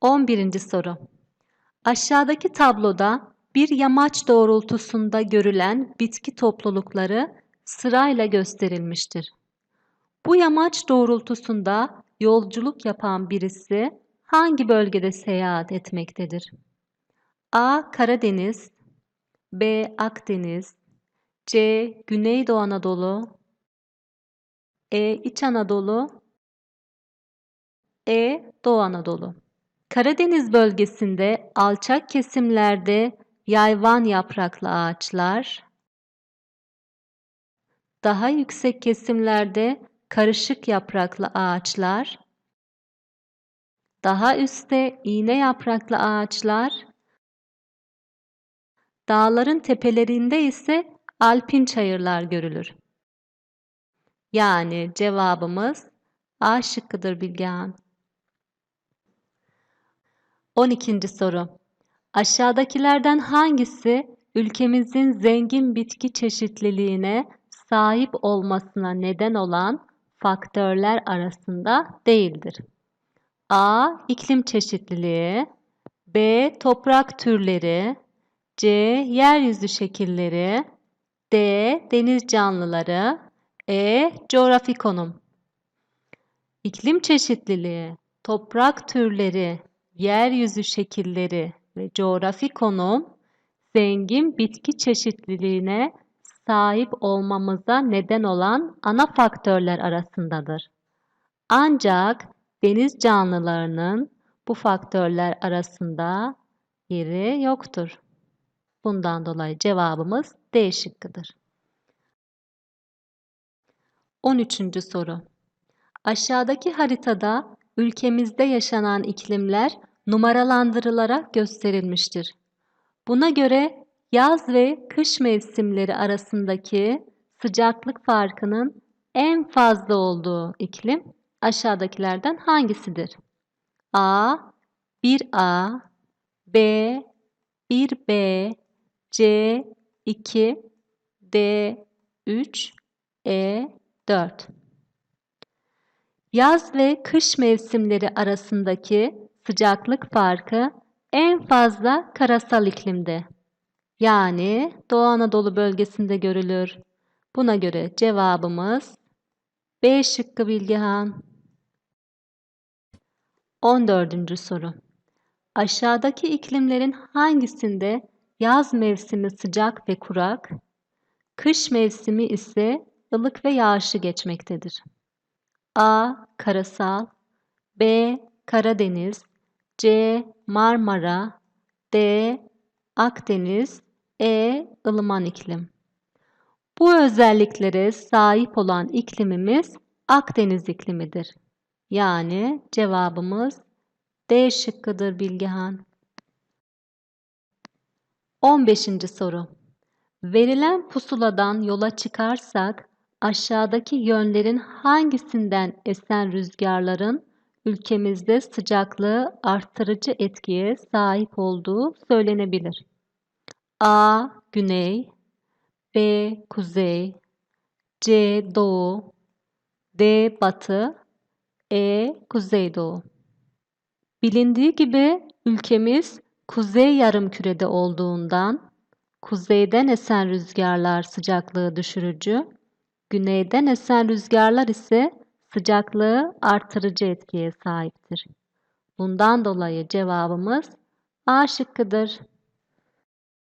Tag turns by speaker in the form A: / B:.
A: 11. soru. Aşağıdaki tabloda bir yamaç doğrultusunda görülen bitki toplulukları sırayla gösterilmiştir. Bu yamaç doğrultusunda yolculuk yapan birisi hangi bölgede seyahat etmektedir? A. Karadeniz B. Akdeniz C. Güneydoğu Anadolu E. İç Anadolu E. Doğu Anadolu Karadeniz bölgesinde alçak kesimlerde yayvan yapraklı ağaçlar, daha yüksek kesimlerde karışık yapraklı ağaçlar, daha üstte iğne yapraklı ağaçlar, dağların tepelerinde ise alpin çayırlar görülür. Yani cevabımız A şıkkıdır Bilgehan. 12. soru. Aşağıdakilerden hangisi ülkemizin zengin bitki çeşitliliğine sahip olmasına neden olan faktörler arasında değildir? A. İklim çeşitliliği B. Toprak türleri C. Yeryüzü şekilleri D. Deniz canlıları E. Coğrafi konum İklim çeşitliliği, toprak türleri, yeryüzü şekilleri ve coğrafi konum zengin bitki çeşitliliğine sahip olmamıza neden olan ana faktörler arasındadır. Ancak deniz canlılarının bu faktörler arasında yeri yoktur. Bundan dolayı cevabımız D şıkkıdır. 13. soru. Aşağıdaki haritada ülkemizde yaşanan iklimler numaralandırılarak gösterilmiştir. Buna göre yaz ve kış mevsimleri arasındaki sıcaklık farkının en fazla olduğu iklim aşağıdakilerden hangisidir? A 1A B 1B C 2 D 3 E 4 Yaz ve kış mevsimleri arasındaki sıcaklık farkı en fazla karasal iklimde. Yani Doğu Anadolu bölgesinde görülür. Buna göre cevabımız B şıkkı Bilgehan. 14. soru. Aşağıdaki iklimlerin hangisinde yaz mevsimi sıcak ve kurak, kış mevsimi ise ılık ve yağışlı geçmektedir? A. Karasal B. Karadeniz C. Marmara D. Akdeniz E. ılıman iklim Bu özelliklere sahip olan iklimimiz Akdeniz iklimidir. Yani cevabımız D şıkkıdır Bilgehan. 15. soru. Verilen pusuladan yola çıkarsak aşağıdaki yönlerin hangisinden esen rüzgarların ülkemizde sıcaklığı arttırıcı etkiye sahip olduğu söylenebilir. A. Güney B. Kuzey C. Doğu D. Batı E. Kuzeydoğu Bilindiği gibi ülkemiz kuzey yarımkürede olduğundan kuzeyden esen rüzgarlar sıcaklığı düşürücü, güneyden esen rüzgarlar ise sıcaklığı artırıcı etkiye sahiptir. Bundan dolayı cevabımız A şıkkıdır.